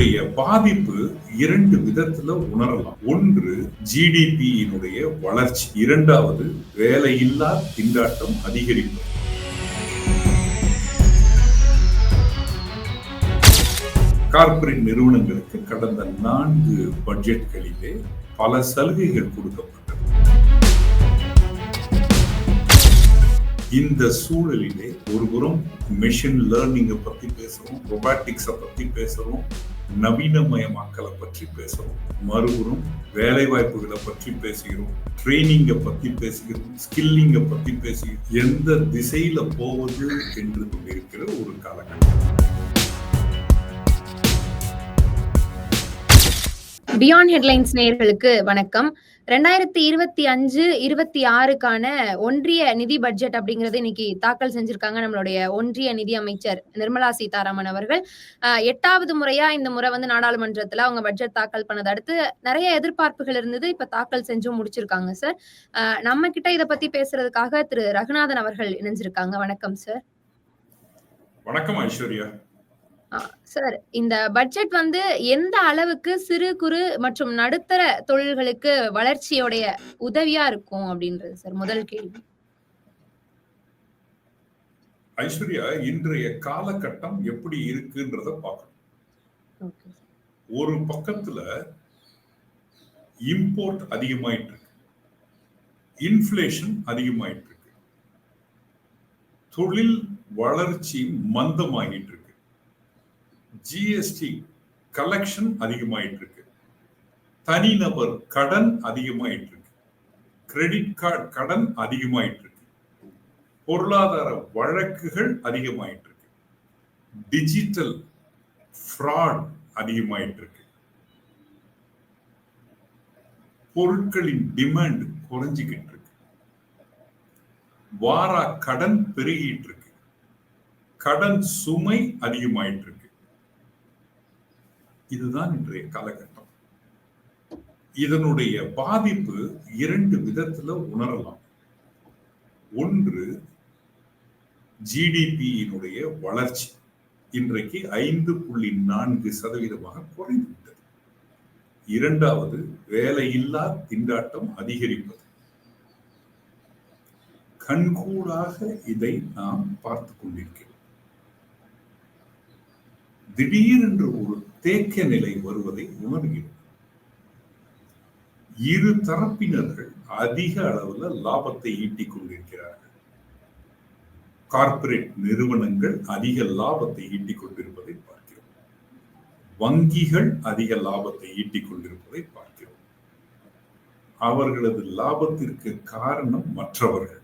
இதனுடைய பாதிப்பு இரண்டு விதத்துல உணரலாம். ஒன்று ஜிடிபியினுடைய வளர்ச்சி. இரண்டாவது வேலையில்லா திண்டாட்டம் அதிகரிப்பு கார்ப்பரேட் நிறுவனங்களுக்கு கடந்த நான்கு பட்ஜெட்களிலே பல சலுகைகள் கொடுக்கப்பட்டது. இந்த சூழலிலே ஒருபுறம் மெஷின் லேர்னிங்கை பத்தி பேசுறோம் ரொபாட்டிக்ஸை பத்தி பேசுறோம் நவீனமயமாக்கலை பற்றி பேசுகிறோம் மறுபுறம் வேலை வாய்ப்புகளை பற்றி பேசுகிறோம். ட்ரைனிங்கை பத்தி பேசுகிறோம். ஸ்கில்லிங்கை பத்தி பேசுகிறோம். எந்த திசையில போவது என்று கொண்டிருக்கிற ஒரு காலகட்டம். பியாண்ட் ஹெட்லைன்ஸ் நேயர்களுக்கு வணக்கம். ரெண்டாயிரத்தி இருபத்தி அஞ்சு இருபத்தி ஆறுக்கான ஒன்றிய நிதி பட்ஜெட் அப்படிங்கறது இன்னைக்கு தாக்கல் செஞ்சிருக்காங்க நம்மளுடைய ஒன்றிய நிதி அமைச்சர் நிர்மலா சீதாராமன் அவர்கள். எட்டாவது முறையா இந்த முறை வந்து நாடாளுமன்றத்துல அவங்க பட்ஜெட் தாக்கல் பண்ணதை அடுத்து நிறைய எதிர்பார்ப்புகள் இருந்தது இப்ப தாக்கல் செஞ்சும் முடிச்சிருக்காங்க சார். நம்ம கிட்ட இதை பத்தி பேசுறதுக்காக திரு ரகுநாதன் அவர்கள் இணைஞ்சிருக்காங்க. வணக்கம் சார். வணக்கம் ஐஸ்வர்யா. சார் இந்த பட்ஜெட் வந்து எந்த அளவுக்கு சிறு குறு மற்றும் நடுத்தர தொழில்களுக்கு வளர்ச்சியோடைய உதவியா இருக்கும் அப்படின்றது சார் முதல் கேள்வி. ஐஸ்வர்யா இன்றைய காலகட்டம் எப்படி இருக்குன்றத பார்க்கணும். ஒரு பக்கத்துல இம்போர்ட் அதிகமாயிட்டு இருக்கு இன்ஃப்ளேஷன் அதிகமாயிட்டு இருக்கு தொழில் வளர்ச்சி மந்தமாகிட்டு இருக்கு ஜிஎஸ்டி கலெக்ஷன் அதிகமாயிட்டு இருக்கு தனிநபர் கடன் அதிகமாயிட்டு இருக்கு கிரெடிட் கார்டு கடன் அதிகமாயிட்டு இருக்கு பொருளாதார வழக்குகள் அதிகமாயிட்டு இருக்கு டிஜிட்டல் ஃப்ராட் அதிகமாயிட்டு இருக்கு பொருட்களின் டிமாண்ட் குறைஞ்சிக்கிட்டு இருக்கு வாரா கடன் பெருகிட்டு இருக்கு கடன் சுமை அதிகமாயிட்டு இதுதான் இன்றைய காலகட்டம். இதனுடைய பாதிப்பு இரண்டு விதத்துல உணரலாம். ஒன்று ஜிடிபியினுடைய வளர்ச்சி. இன்றைக்கு ஐந்து புள்ளி நான்கு சதவீதமாக குறைந்துவிட்டது. இரண்டாவது வேலையில்லா திண்டாட்டம் அதிகரிப்பது. கண்கூடாக இதை நாம் பார்த்து கொண்டிருக்கிறோம். திடீரென்று ஒரு தேக்க நிலை வருவதை உணர்கிறோம். இரு தரப்பினர்கள் அதிக அளவுல லாபத்தை ஈட்டிக் கொண்டிருக்கிறார்கள். கார்ப்பரேட் நிறுவனங்கள் அதிக லாபத்தை ஈட்டிக் கொண்டிருப்பதை பார்க்கிறோம். வங்கிகள் அதிக லாபத்தை ஈட்டிக் கொண்டிருப்பதை பார்க்கிறோம். அவர்களது லாபத்திற்கு காரணம் மற்றவர்கள்.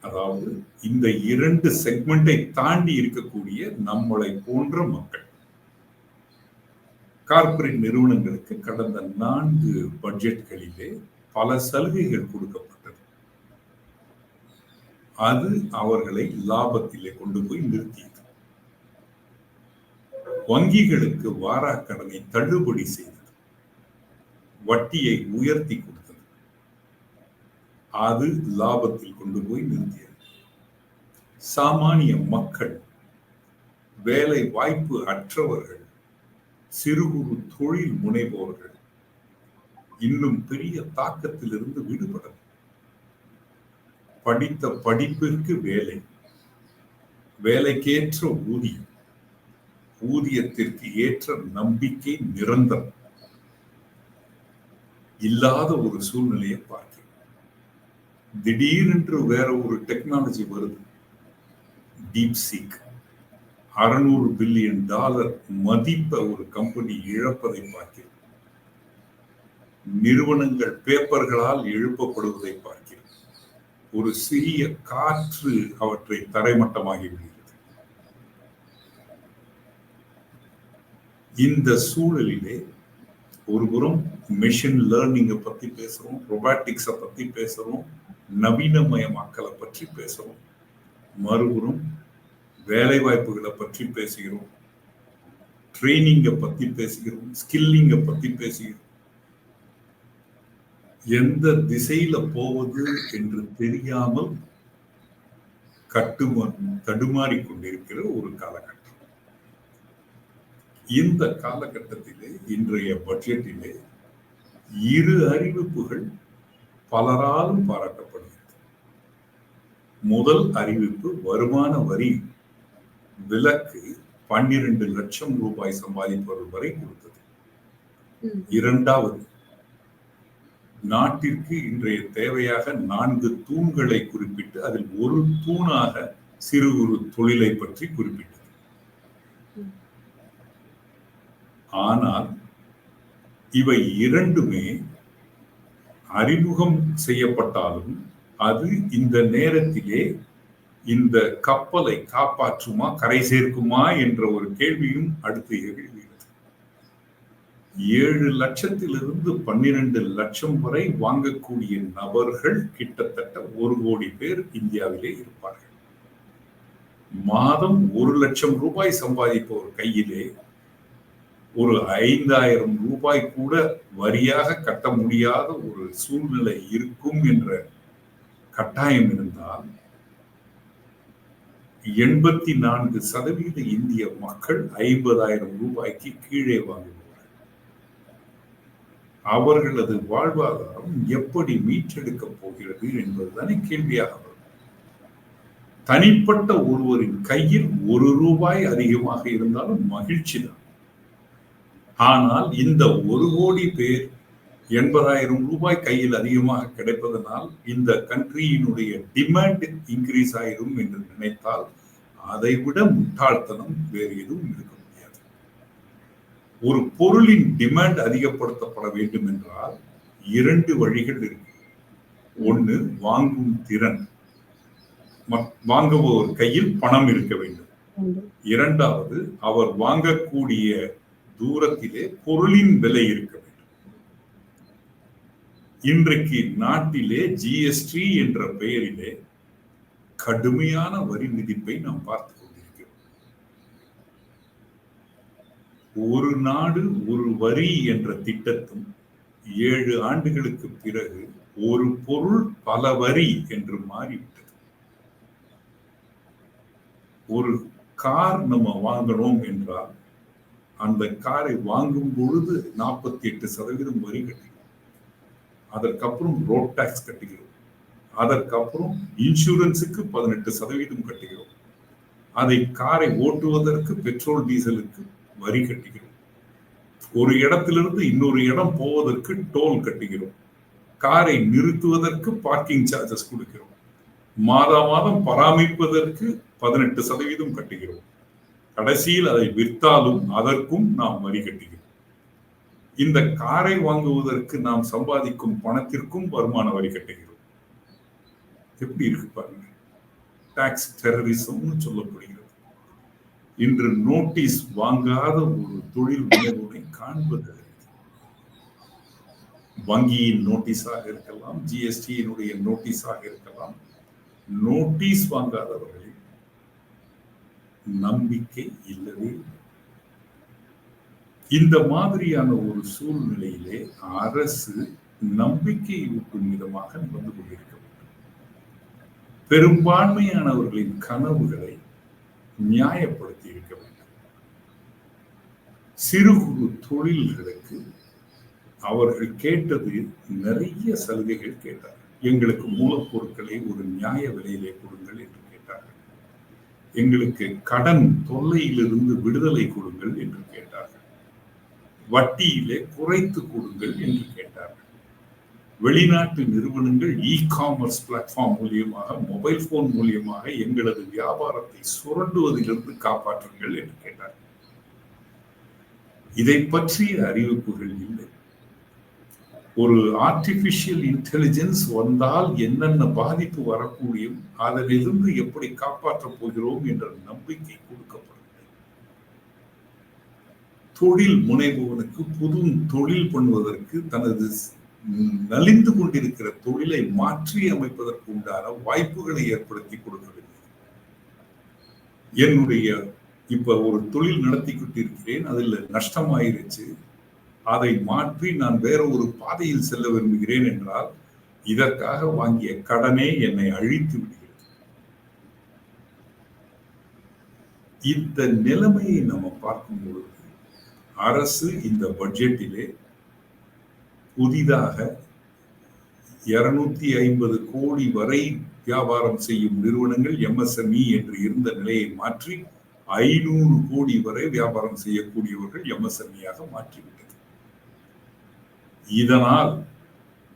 அதாவது இந்த இரண்டு செக்மெண்டை தாண்டி இருக்கக்கூடிய நம்மளை போன்ற மக்கள். கார்ப்பரேட் நிறுவனங்களுக்கு கடந்த நான்கு பட்ஜெட்களிலே பல சலுகைகள் கொடுக்கப்பட்டது. அது அவர்களை லாபத்திலே கொண்டு போய் நிறுத்தியது. வங்கிகளுக்கு வாராக்கடனை தள்ளுபடி செய்தது. வட்டியை உயர்த்தி அது லாபத்தில் கொண்டு போய் நிறுத்தியது. சாமானிய மக்கள் வேலை வாய்ப்பு அற்றவர்கள் சிறு குறு தொழில் முனைவோர்கள் இன்னும் பெரிய தாக்கத்திலிருந்து விடுபடலாம் படித்த படிப்பிற்கு வேலை வேலைக்கேற்ற ஊதியம் ஊதியத்திற்கு ஏற்ற நம்பிக்கை நிரந்தரம். இல்லாத ஒரு சூழ்நிலையை பார்க்க திடீரென்று வேற ஒரு டெக்னாலஜி வருது. டீப் சீக் அறுநூறு பில்லியன் டாலர் மதிப்பை ஒரு கம்பெனி இழப்பதை பார்க்கிறது. நிறுவனங்கள் பேப்பர்களால் எழுப்பப்படுவதை பார்க்கிறது. ஒரு சிறிய காற்று அவற்றை தரைமட்டமாகி விடுகிறது. இந்த சூழலிலே ஒருபுறம் மெஷின் லேர்னிங்கை பத்தி பேசுறோம் ரொபாட்டிக்ஸை பத்தி பேசுறோம் நவீனமயமாக்கலை பற்றி பேசுகிறோம் மறுபுறம் வேலை வாய்ப்புகளை பற்றி பேசுகிறோம். ட்ரைனிங்கை பற்றி பேசுகிறோம். ஸ்கில்லிங்கை பற்றி பேசுகிறோம். எந்த திசையில போவது என்று தெரியாமல் கட்டுமா தடுமாறி கொண்டிருக்கிற ஒரு காலகட்டம். இந்த காலகட்டத்திலே இன்றைய பட்ஜெட்டிலே இரு அறிவிப்புகள் பலராலும் பாராட்டப்படுகிறது முதல் அறிவிப்பு வருமான வரி விலக்கு பன்னிரண்டு லட்சம் ரூபாய் சம்பாதிப்பவர்கள் வரை கொடுத்தது. இரண்டாவது நாட்டிற்கு இன்றைய தேவையாக நான்கு தூண்களை குறிப்பிட்டு அதில் ஒரு தூணாக சிறு குறு தொழிலை பற்றி குறிப்பிட்டது. ஆனால் இவை இரண்டுமே அறிமுகம் செய்யப்பட்டாலும் அது இந்த நேரத்திலே இந்த கப்பலை காப்பாற்றுமா கரை சேர்க்குமா என்ற ஒரு கேள்வியும் அடுத்து எழுகிறது. ஏழு லட்சத்திலிருந்து பன்னிரண்டு லட்சம் வரை வாங்கக்கூடிய நபர்கள் கிட்டத்தட்ட ஒரு கோடி பேர் இந்தியாவிலே இருப்பார்கள். மாதம் ஒரு லட்சம் ரூபாய் சம்பாதிப்பவர் கையிலே ஒரு ஐந்தாயிரம் ரூபாய் கூட வரியாக கட்ட முடியாத ஒரு சூழ்நிலை இருக்கும் என்ற கட்டாயம் இருந்தால் எண்பத்தி நான்கு சதவீத இந்திய மக்கள் ஐம்பதாயிரம் ரூபாய்க்கு கீழே வாங்குவார்கள். அவர்களது வாழ்வாதாரம் எப்படி மீட்டெடுக்கப் போகிறது என்பதுதானே கேள்வியாக வரும். தனிப்பட்ட ஒருவரின் கையில் ஒரு ரூபாய் அதிகமாக இருந்தாலும் மகிழ்ச்சி தான் ஆனால் இந்த ஒரு கோடி பேர் எண்பதாயிரம் ரூபாய் கையில் அதிகமாக கிடைப்பதனால் இந்த கண்ட்ரியினுடைய டிமாண்ட் இன்க்ரீஸ் ஆயிரும் என்று நினைத்தால் அதை விட முட்டாள்தனம் வேறு எதுவும் இருக்க முடியாது. ஒரு பொருளின் டிமாண்ட் அதிகப்படுத்தப்பட வேண்டும் என்றால் இரண்டு வழிகள் இருக்கு. ஒன்று வாங்கும் திறன். வாங்குபவர் கையில் பணம் இருக்க வேண்டும். இரண்டாவது அவர் வாங்கக்கூடிய தூரத்திலே பொருளின் விலை இருக்க வேண்டும். இன்றைக்கு நாட்டிலே ஜிஎஸ்டி என்ற பெயரிலே கடுமையான வரி விதிப்பை நாம் பார்த்து கொண்டிருக்கிறோம். ஒரு நாடு ஒரு வரி என்ற திட்டத்தும் ஏழு ஆண்டுகளுக்கு பிறகு ஒரு பொருள் பல வரி என்று மாறிவிட்டது. ஒரு கார் நம்ம வாங்கணும் என்றால் அந்த காரை வாங்கும் பொழுது நாற்பத்தி எட்டு சதவீதம் வரி கட்டுகிறோம் அதற்கப்புறம் ரோட் டாக்ஸ் கட்டுகிறோம். அதற்கப்புறம் இன்சூரன்ஸுக்கு பதினெட்டு சதவீதம் கட்டுகிறோம். அதை காரை ஓட்டுவதற்கு பெட்ரோல் டீசலுக்கு வரி கட்டுகிறோம். ஒரு இடத்திலிருந்து இன்னொரு இடம் போவதற்கு டோல் கட்டுகிறோம். காரை நிறுத்துவதற்கு பார்க்கிங் சார்ஜஸ் கொடுக்கிறோம். மாதா மாதம் பராமரிப்பதற்கு பதினெட்டு சதவீதம் கட்டுகிறோம். கடைசியில் அதை விற்றாலும் அதற்கும் நாம் வரி கட்டுகிறோம். இந்த காரை வாங்குவதற்கு நாம் சம்பாதிக்கும் பணத்திற்கும் வருமான வரி கட்டுகிறோம். எப்படி இருக்கு பாருங்க. டாக்ஸ் டெரரிசம்னு சொல்லப்படுகிறது. இன்று நோட்டீஸ் வாங்காத ஒரு தொழில் முனைவோரை காண்பது வங்கியின் நோட்டீஸாக இருக்கலாம் ஜிஎஸ்டியினுடைய நோட்டீஸாக இருக்கலாம். நோட்டீஸ் வாங்காதவர்கள் நம்பிக்கை இல்லவே இந்த மாதிரியான ஒரு சூழ்நிலையிலே அரசு நம்பிக்கை ஊட்டும் விதமாக நடந்து கொண்டிருக்க வேண்டும் பெரும்பான்மையானவர்களின் கனவுகளை நியாயப்படுத்தி இருக்க வேண்டும். சிறு குறு தொழில்களுக்கு அவர்கள் கேட்டது நிறைய சலுகைகள் கேட்டார் எங்களுக்கு மூலப்பொருட்களை ஒரு நியாய விலையிலே கொடுங்கள் என்று எங்களுக்கு கடன் தொல்லையிலிருந்து விடுதலை கொடுங்கள் என்று கேட்டார்கள். வட்டியிலே குறைத்து கொடுங்கள் என்று கேட்டார்கள். வெளிநாட்டு நிறுவனங்கள் இ காமர்ஸ் பிளாட்ஃபார்ம் மூலியமாக மொபைல் போன் மூலியமாக எங்களது வியாபாரத்தை சுரண்டுவதிலிருந்து காப்பாற்றுங்கள் என்று கேட்டார்கள். இதை பற்றிய அறிவிப்புகள் இல்லை. ஒரு ஆர்டிபிஷியல் இன்டெலிஜென்ஸ் வந்தால் என்னென்ன பாதிப்பு வரக்கூடியும் அதிலிருந்து எப்படி காப்பாற்றப் போகிறோம் என்ற நம்பிக்கை கொடுக்கப்படுகிறது. தொழில் முனைபவனுக்கு புது தொழில் பண்ணுவதற்கு தனது நலிந்து கொண்டிருக்கிற தொழிலை மாற்றி அமைப்பதற்கு உண்டான வாய்ப்புகளை ஏற்படுத்தி கொடுக்கவில்லை என்னுடைய இப்ப ஒரு தொழில் நடத்தி கொண்டிருக்கிறேன் அதில் நஷ்டமாயிருச்சு. அதை மாற்றி நான் வேற ஒரு பாதையில் செல்ல விரும்புகிறேன் என்றால் இதற்காக வாங்கிய கடனே என்னை அழித்து விடுகிறது. இந்த நிலைமையை நம்ம பார்க்கும் பொழுது அரசு இந்த பட்ஜெட்டிலே புதிதாக இருநூத்தி ஐம்பது கோடி வரை வியாபாரம் செய்யும் நிறுவனங்கள் எம்எஸ்எம்இ என்று இருந்த நிலையை மாற்றி ஐநூறு கோடி வரை வியாபாரம் செய்யக்கூடியவர்கள் எம்எஸ்எம்இயாக மாற்றிவிட்டது இதனால்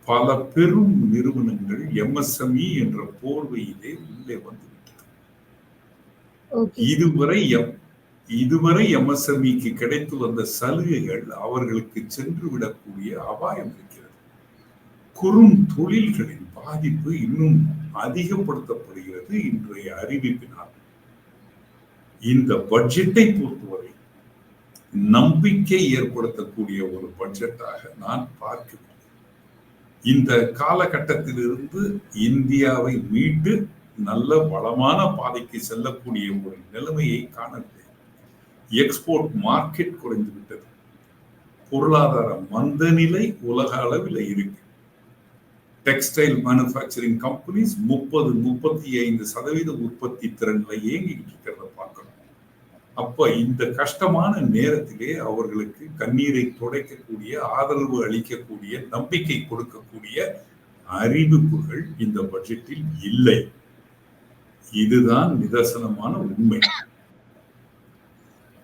பல பெரும் நிறுவனங்கள் எம்எஸ்எம்இ என்ற போர்வையிலே உள்ளே வந்துவிட்டது. இதுவரை எம் இதுவரை எம்எஸ்எம்இக்கு கிடைத்து வந்த சலுகைகள் அவர்களுக்கு சென்று விடக்கூடிய அபாயம் இருக்கிறது. குறும் தொழில்களின் பாதிப்பு இன்னும் அதிகப்படுத்தப்படுகிறது இன்றைய அறிவிப்பினால். இந்த பட்ஜெட்டை பொறுத்தவரை நம்பிக்கை ஏற்படுத்தக்கூடிய ஒரு பட்ஜெட்டாக நான் பார்க்கிறேன். இந்த காலகட்டத்திலிருந்து இந்தியாவை மீட்டு நல்ல வளமான பாதைக்கு செல்லக்கூடிய ஒரு நிலைமையை காணவில்லை. எக்ஸ்போர்ட் மார்க்கெட் குறைந்து விட்டது பொருளாதார மந்த நிலை உலக அளவில் இருக்கு. டெக்ஸ்டைல் மேனுஃபேக்சரிங் கம்பெனிஸ் முப்பது முப்பத்தி ஐந்து சதவீத உற்பத்தி திறன்ல இயங்கிட்டு இருக்கிறது அப்ப இந்த கஷ்டமான நேரத்திலே அவர்களுக்கு கண்ணீரை துடைக்கக்கூடிய ஆதரவு அளிக்கக்கூடிய நம்பிக்கை கொடுக்கக்கூடிய அறிவிப்புகள் இந்த பட்ஜெட்டில் இல்லை. இதுதான் நிதர்சனமான உண்மை.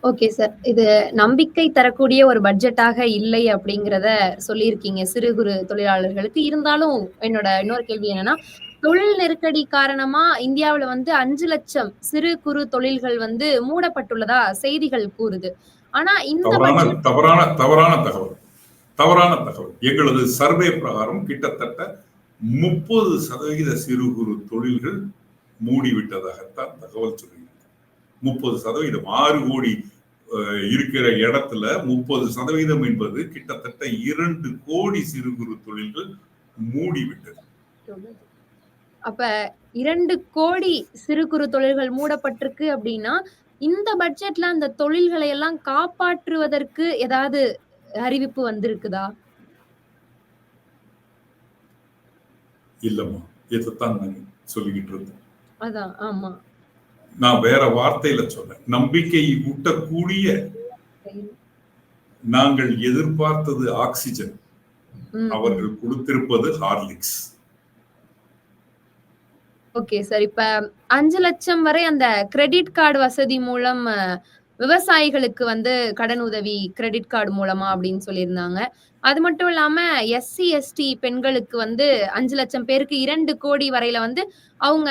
ஓகே சார் இது நம்பிக்கை தரக்கூடிய ஒரு பட்ஜெட்டாக இல்லை அப்படிங்கிறத சொல்லியிருக்கீங்க. சிறு குறு தொழிலாளர்களுக்கு. இருந்தாலும் என்னோட இன்னொரு கேள்வி என்னன்னா தொழில் நெருக்கடி காரணமா இந்தியாவுல வந்து அஞ்சு லட்சம் சிறு குறு தொழில்கள் வந்து மூடப்பட்டுள்ளதா செய்திகள் கூறுது. ஆனா இந்த தவறான தவறான தகவல். தவறான தகவல். எங்களது சர்வே பிரகாரம் கிட்டத்தட்ட முப்பது சதவிகித சிறு குறு தொழில்கள் மூடிவிட்டதாகத்தான் தகவல் சொல்லுகிறது. முப்பது சதவீதம். ஆறு கோடி இருக்கிற இடத்துல முப்பது சதவீதம் என்பது கிட்டத்தட்ட இரண்டு கோடி சிறு குறு தொழில்கள் மூடிவிட்டது. அப்ப இரண்டு கோடி சிறு குறு தொழில்கள் மூடப்பட்டிருக்கு அப்படின்னா இந்த பட்ஜெட்ல அந்த தொழில்களை எல்லாம் காப்பாற்றுவதற்கு ஏதாவது அறிவிப்பு வந்திருக்குதா? இல்லம்மா. இதைத்தான் நான் சொல்லிக்கிட்டு இருந்தேன். அதான் ஆமா. நான் வேற வார்த்தையில சொன்னேன் நம்பிக்கை ஊட்டக்கூடிய நாங்கள் எதிர்பார்த்தது ஆக்சிஜன். அவர்கள் கொடுத்திருப்பது ஹார்லிக்ஸ். ஓகே சார் இப்ப அஞ்சு லட்சம் வரை அந்த கிரெடிட் கார்டு வசதி மூலம் விவசாயிகளுக்கு வந்து கடன் உதவி கிரெடிட் கார்டு மூலமா அப்படின்னு சொல்லியிருந்தாங்க. அது மட்டும் இல்லாம எஸ்சி எஸ்டி பெண்களுக்கு வந்து அஞ்சு லட்சம் பேருக்கு இரண்டு கோடி வரையில வந்து அவங்க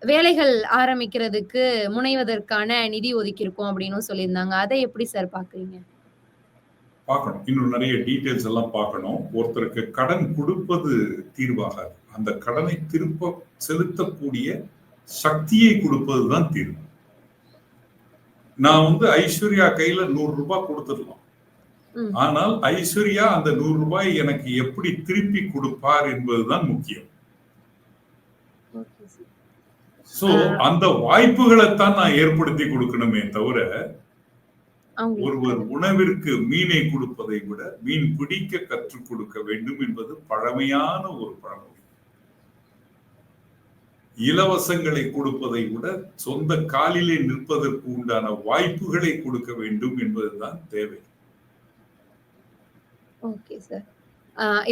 வேலைகள் ஆரம்பிக்கிறதுக்கு முனைவதற்கான நிதி ஒதுக்கியிருக்கோம் அப்படின்னு சொல்லியிருந்தாங்க. அதை எப்படி சார் பாக்குறீங்க? பார்க்கணும். இன்னும் நிறைய டீடைல்ஸ் எல்லாம் பார்க்கணும். ஒருத்தருக்கு கடன் கொடுப்பது தீர்வாகாது. அந்த கடனை திருப்ப செலுத்தக்கூடிய சக்தியை கொடுப்பதுதான் தீர்வு. நான் வந்து ஐஸ்வர்யா கையில நூறு ரூபாய் கொடுத்துடலாம். ஆனால் ஐஸ்வர்யா அந்த நூறு ரூபாய் எனக்கு எப்படி திருப்பி கொடுப்பார் என்பதுதான் முக்கியம். சோ அந்த வாய்ப்புகளைத்தான் நான் ஏற்படுத்தி கொடுக்கணுமே தவிர ஒருவர் உணவிற்கு மீனை கொடுப்பதை விட மீன் பிடிக்க கற்றுக் கொடுக்க வேண்டும் என்பது பழமையான ஒரு பழமொழி. இலவசங்களை கொடுப்பதை விட சொந்த காலிலே நிற்பதற்கு உண்டான வாய்ப்புகளை கொடுக்க வேண்டும் என்பதுதான் தேவை. Okay sir.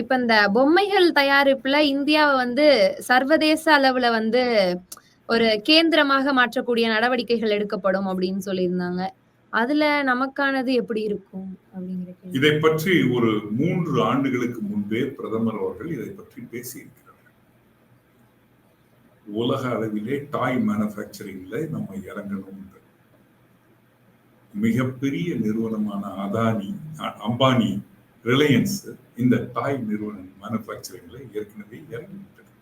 இப்ப இந்த பொம்மைகள் தயாரிப்புல இந்தியாவை வந்து சர்வதேச அளவுல வந்து ஒரு கேந்திரமாக மாற்றக்கூடிய நடவடிக்கைகள் எடுக்கப்படும் அப்படின்னு சொல்லியிருந்தாங்க. அதுல நமக்கானது எப்படி இருக்கும் அப்படிங்கிற இதை பற்றி ஒரு மூன்று ஆண்டுகளுக்கு முன்பே பிரதமர் அவர்கள் இதை பற்றி பேசியிருக்கிறார் உலக அளவிலே டாய் மேனுஃபேக்சரிங்ல நம்ம இறங்கணும் மிகப்பெரிய நிறுவனமான அதானி அம்பானி ரிலையன்ஸ் இந்த டாய் நிறுவனம் மேனுஃபேக்சரிங்ல ஏற்கனவே இறங்கிவிட்டது.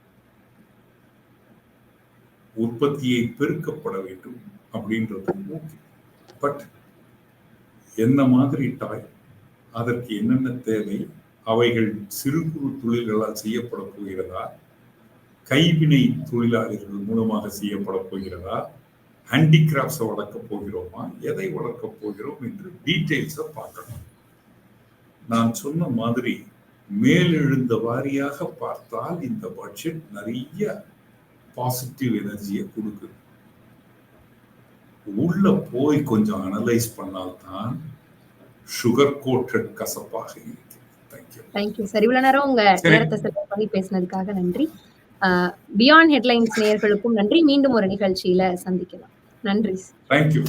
உற்பத்தியை பெருக்கப்பட வேண்டும் அப்படின்றது ஓகே பட் என்ன மாதிரி டாய் அதற்கு என்னென்ன தேவை? அவைகள் சிறு குறு தொழில்களால் செய்யப்பட போகிறதா? கைவினை தொழிலாளர்கள் மூலமாக செய்யப்பட போகிறதா? ஹேண்டிகிராஃப்ட்ஸை வளர்க்க போகிறோமா? எதை வளர்க்க போகிறோம் என்று டீட்டெயில்ஸை பார்க்கணும். நான் சொன்ன மாதிரி மேலெழுந்த வாரியாக பார்த்தால் இந்த பட்ஜெட் நிறைய பாசிட்டிவ் எனர்ஜியை கொடுக்குது. உள்ள போய் கொஞ்சம் அனலைஸ் பண்ணால்தான் சுகர் கோட்டட் கசப்பாக இருக்கிறது தேங்க்யூ சார் இவ்வளவு நேரம் உங்க. நேரத்தை செலவு பண்ணி பேசினதுக்காக நன்றி. பியாண்ட் ஹெட்லைன்ஸ் நேயர்களுக்கும் நன்றி. மீண்டும் ஒரு நிகழ்ச்சியில சந்திக்கலாம். நன்றி. தேங்க்யூ